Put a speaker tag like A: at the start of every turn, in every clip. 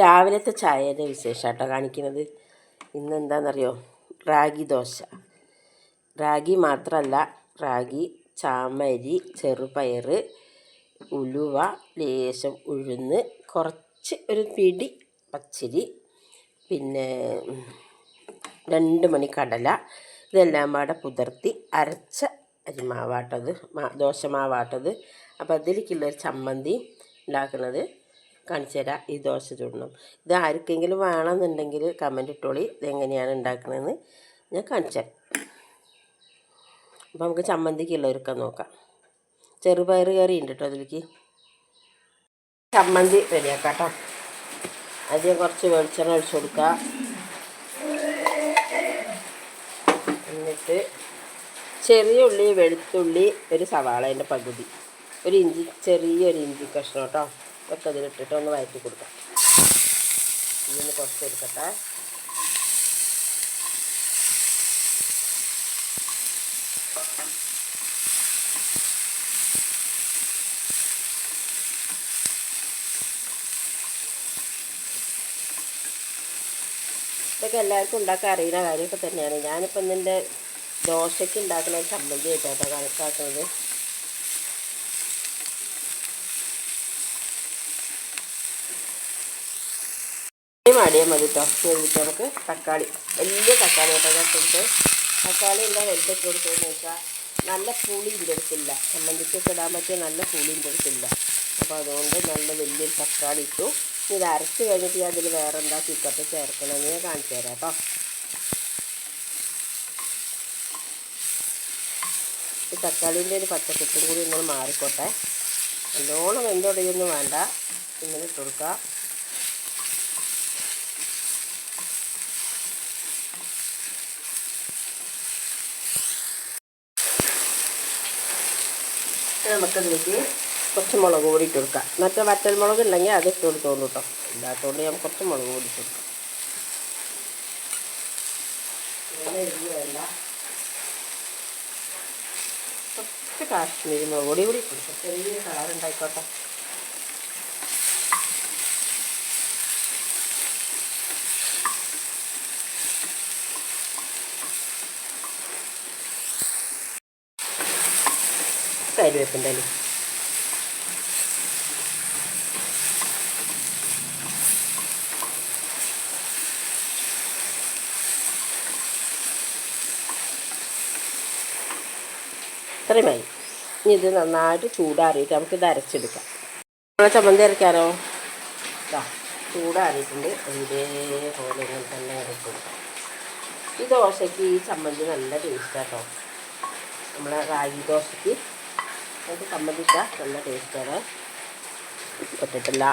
A: രാവിലത്തെ ചായയുടെ വിശേഷമാട്ടോ കാണിക്കുന്നത്. ഇന്ന് എന്താണെന്നറിയോ റാഗി ദോശ. റാഗി മാത്രമല്ല റാഗി ചാമരി ചെറുപയർ ഉലുവ ലേശം ഉഴുന്ന് കുറച്ച് ഒരു പിടി പച്ചരി പിന്നെ രണ്ട് മണി കടല ഇതെല്ലാം പാടെ പുതിർത്തി അരച്ച അരിമാവാട്ടത് ദോശമാവാട്ടത്. അപ്പോൾ അതിലേക്കുള്ളൊരു ചമ്മന്തി ഉണ്ടാക്കുന്നത്. കാണിച്ചു തരാം. ഈ ദോശ ചുടണം. ഇത് ആർക്കെങ്കിലും വേണമെന്നുണ്ടെങ്കിൽ കമന്റ് ഇട്ടോളി. ഇതെങ്ങനെയാണ് ഉണ്ടാക്കണതെന്ന് ഞാൻ കാണിച്ചു തരാം. അപ്പോൾ നമുക്ക് ചമ്മന്തിക്കുള്ളവരൊക്കെ നോക്കാം. ചെറുപയർ കറി ഉണ്ട് കേട്ടോ അതിലേക്ക്. ചമ്മന്തി റെഡിയാക്കാം കേട്ടോ. ആദ്യം കുറച്ച് വെളിച്ചെണ്ണ ഒഴിച്ചു കൊടുക്കുക എന്നിട്ട് ചെറിയ ഉള്ളി വെളുത്തുള്ളി ഒരു സവാളേന്റെ പകുതി. ഒരു ഇഞ്ചി ചെറിയൊരു ഇഞ്ചി കഷ്ണം കേട്ടോ. ഒക്കെ ഇതിലിട്ടിട്ട് ഒന്ന് വഴറ്റി കൊടുക്കാം. ഇതൊന്ന് കുറച്ച് എടുക്കട്ടെ. ഇതൊക്കെ എല്ലാവർക്കും ഉണ്ടാക്കാൻ അറിയുന്ന കാര്യമൊക്കെ തന്നെയാണ്. ഞാനിപ്പോൾ ഇതിന്റെ ദോശയ്ക്ക് ഉണ്ടാക്കുന്ന ചമ്മന്തി ആയിട്ടാണ് കണക്കാക്കുന്നത്. മാടിയാൽ മതി കേട്ടോ കഴിഞ്ഞിട്ട് നമുക്ക് തക്കാളി വലിയ തക്കാളി കേട്ടോ. കൊടുത്ത് തക്കാളി എന്താ വലുതൊക്കെ കൊടുത്തതെന്ന് വെച്ചാൽ നല്ല പുളി ഇന്റെടുത്തില്ല ചമ്മന്തിക്കൊക്കെ ഇടാൻ പറ്റിയ നല്ല പുളി ഇന്റെടുത്തില്ല അപ്പോൾ അതുകൊണ്ട് നല്ല വലിയൊരു തക്കാളി ഇട്ടു. ഇത് അരച്ച് കഴിഞ്ഞിട്ട് ഞാൻ അതിൽ വേറെ എന്താ ചിക്കപ്പ് ചേർക്കണമെന്ന് ഞാൻ കാണിച്ചു തരാം കേട്ടോ. ഈ തക്കാളീന്റെ ഒരു പച്ചക്കെട്ടും കൂടി ഇങ്ങനെ മാറിക്കോട്ടെ. നല്ലോണം വെന്തൊടിയൊന്നും വേണ്ട. ഇങ്ങനെ ഇട്ട് കൊടുക്കുക നമുക്കതിലേക്ക് കുറച്ച് മുളക് കൂടി ഇട്ട് കൊടുക്കാം. മറ്റേ വറ്റൽ മുളക് ഉണ്ടെങ്കിൽ അത് ഇട്ട് കൊടുത്തോളൂ കേട്ടോ ഇല്ലാത്തതുകൊണ്ട് ഞാൻ കുറച്ച് മുളക് കൂടി ഇട്ട് കൊടുക്കാം. കുറച്ച് കാശ്മീരി മുളക് കൂടി കൂടി കൊടുക്കാം. ചെറിയ കളർ കരിവേപ്പിന്റെ അല്ലേ ഇത്രയുമായി ഇനി ഇത് നന്നായിട്ട് ചൂടാറിയിട്ട് നമുക്ക് ഇത് അരച്ചെടുക്കാം. നമ്മളെ ചമ്മന്തി അരയ്ക്കാനോ ഇതാ ചൂടാറിയിട്ടുണ്ട്. ഇതേപോലെ ഇങ്ങനെ തന്നെ അരച്ചെടുക്കാം. ഈ ദോശയ്ക്ക് ഈ ചമ്മന്തി നല്ല ടേസ്റ്റാട്ടോ നമ്മളെ റാഗി ദോശയ്ക്ക് ചമ്മന്തി ഇട്ടാൽ നല്ല ടേസ്റ്റാണ് ഇട്ടിട്ടില്ല.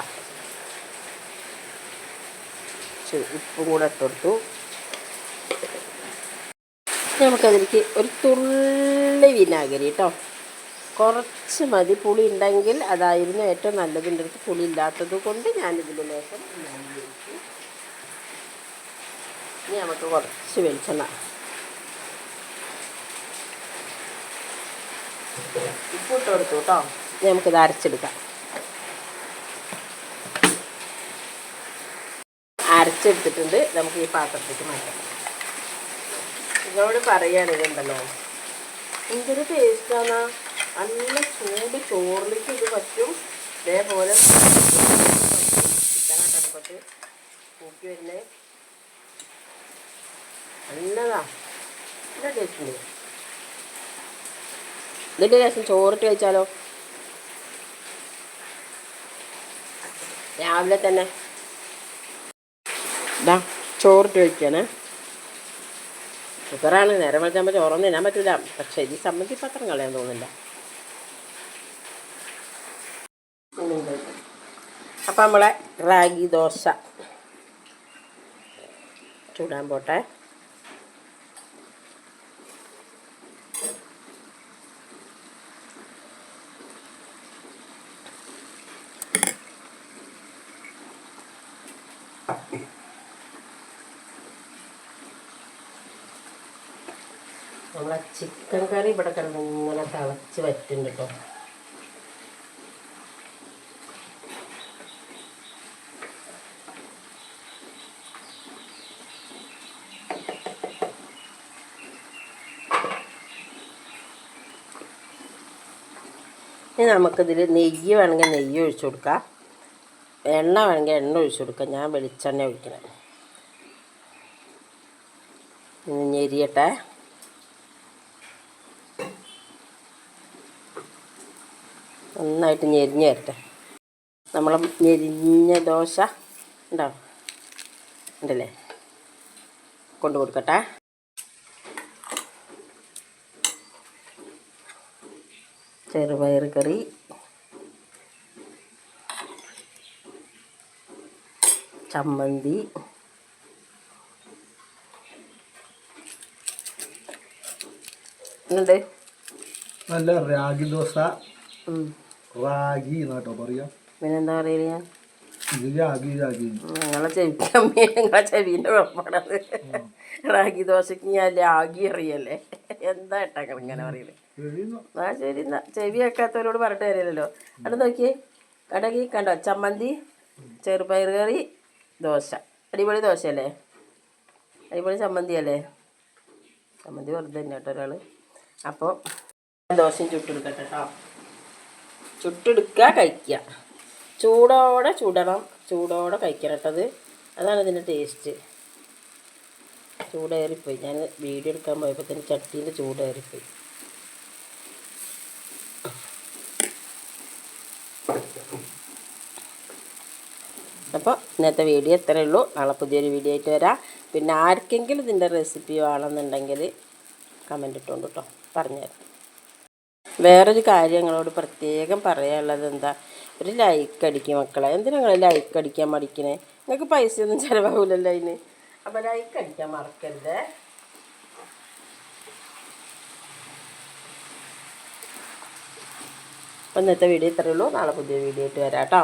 A: ഉപ്പും കൂടെ ഇട്ടെടുത്തു നമുക്കതിലേക്ക് ഒരു തുള്ളി വിനാഗിരി കേട്ടോ കുറച്ച് മതി. പുളി ഉണ്ടെങ്കിൽ അതായിരുന്നു ഏറ്റവും നല്ലതിന്റെ അടുത്ത് പുളി ഇല്ലാത്തത് കൊണ്ട് ഞാനിതിൽ ലേശം ഇനി നമുക്ക് കുറച്ച് വെളിച്ചെണ്ണ ഉപ്പിട്ട് കൊടുത്തു കേട്ടോ. നമുക്കിത് അരച്ചെടുക്കാം. അരച്ചെടുത്തിട്ടുണ്ട്. നമുക്ക് ഈ പാത്രത്തിലേക്ക് മാറ്റാം. നിങ്ങളോട് പറയുകയാണ് ഇതുണ്ടല്ലോ. എന്തൊരു ടേസ്റ്റാണ് നല്ല ചൂട് ചോറിലേക്ക് ഇത് പറ്റും. ഇതേപോലെ ചിക്കനാട്ടപ്പത്ത് കൂക്കി വരുന്നേ നല്ലതാ. നല്ല ടേസ്റ്റ് ഉണ്ട്. ഇതിന്റെ രസം ചോറിട്ട് കഴിച്ചാലോ? രാവിലെ തന്നെ. ഇതാ ചോറിട്ട് കഴിക്കാനേ ഷുഗറാണ് നേരം വിളിച്ചാൽ ചോറൊന്നും തിന്നാൻ പറ്റില്ല പക്ഷേ ഇത് സംബന്ധിച്ച് പത്രം കളയാൻ തോന്നില്ല അപ്പം നമ്മളെ റാഗി ദോശ. ചൂടാൻ പോട്ടെ. നമ്മളെ ചിക്കൻ കറി ഇവിടെ കിടന്ന് ഇങ്ങനെ തിളച്ച് വറ്റുണ്ട് കേട്ടോ ഇനി നമുക്കിതിൽ നെയ്യ് വേണമെങ്കിൽ നെയ്യ് ഒഴിച്ചു കൊടുക്കാം. എണ്ണ വേണമെങ്കിൽ എണ്ണ ഒഴിച്ചു കൊടുക്കാം. ഞാൻ വെളിച്ചെണ്ണ ഒഴിക്കണം. ഇനി ഞെരിയട്ടെ നന്നായിട്ട് ഞെരിഞ്ഞ് വരട്ടെ. നമ്മൾ ഞെരിഞ്ഞ ദോശ ഉണ്ടോ? ഉണ്ടല്ലേ? കൊണ്ടു കൊടുക്കട്ടെ. ചെറുപയർ കറി. ചമ്മന്തി. ഉണ്ട്
B: നല്ല റാഗി ദോശ. റാഗി എന്നാട്ടോ പറയാ.
A: പിന്നെന്താ പറയല?
B: ഇത് രാഗി രാഗി
A: നിങ്ങളെ ചെവിക്കാൻ നിങ്ങളെ ചെവീന്റെ കുഴപ്പമാണത്. റാഗി ദോശക്ക് ഞാൻ രാഗി അറിയല്ലേ? എന്താ ഏട്ടാ ഇങ്ങനെ
B: പറയൽ?
A: ആ ശരി എന്നാ ചെവി വെക്കാത്തവരോട് പറഞ്ഞിട്ട് കാര്യമില്ലല്ലോ. അവിടെ നോക്കിയേ കടകി കണ്ടോ ചമ്മന്തി ചെറുപയർ കറി ദോശ. അടിപൊളി ദോശയല്ലേ? അടിപൊളി ചമ്മന്തിയല്ലേ? ചമ്മന്തി വെറുതെ തന്നെ കേട്ടോ ഒരാൾ അപ്പോൾ ദോശയും ചുട്ടെടുക്കട്ടെ കേട്ടോ ചുട്ടെടുക്കുക കഴിക്കുക ചൂടോടെ ചുടണം. ചൂടോടെ കഴിക്കണം കേട്ടത് അതാണ് ഇതിന്റെ ടേസ്റ്റ്. ചൂടേറിപ്പോയി. ഞാൻ വീഡിയോ എടുക്കാൻ പോയപ്പോൾ തന്നെ ചട്ടീന്റെ ചൂടേറിപ്പോയി. അപ്പോൾ ഇന്നത്തെ വീഡിയോ ഇത്രയേ ഉള്ളൂ. നാളെ പുതിയൊരു വീഡിയോ ആയിട്ട് വരാം. പിന്നെ ആർക്കെങ്കിലും ഇതിന്റെ റെസിപ്പി വേണമെന്നുണ്ടെങ്കിൽ കമന്റ് ഇട്ടുകൊണ്ട് കേട്ടോ പറഞ്ഞുതരാം വേറൊരു കാര്യങ്ങളോട് പ്രത്യേകം പറയാനുള്ളത് എന്താ? ഒരു ലൈക്ക് അടിക്കും മക്കളെ. എന്തിനാ നിങ്ങൾ ലൈക്ക് അടിക്കാൻ മടിക്കണേ? നിങ്ങൾക്ക് പൈസയൊന്നും ചിലവാകില്ലല്ലോ അതിന് അപ്പോൾ ലൈക്ക് അടിക്കാൻ മറക്കരുത്. അപ്പോൾ ഇന്നത്തെ വീഡിയോ ഇത്രയേ ഉള്ളൂ. നാളെ പുതിയ വീഡിയോ ആയിട്ട് വരാം കേട്ടോ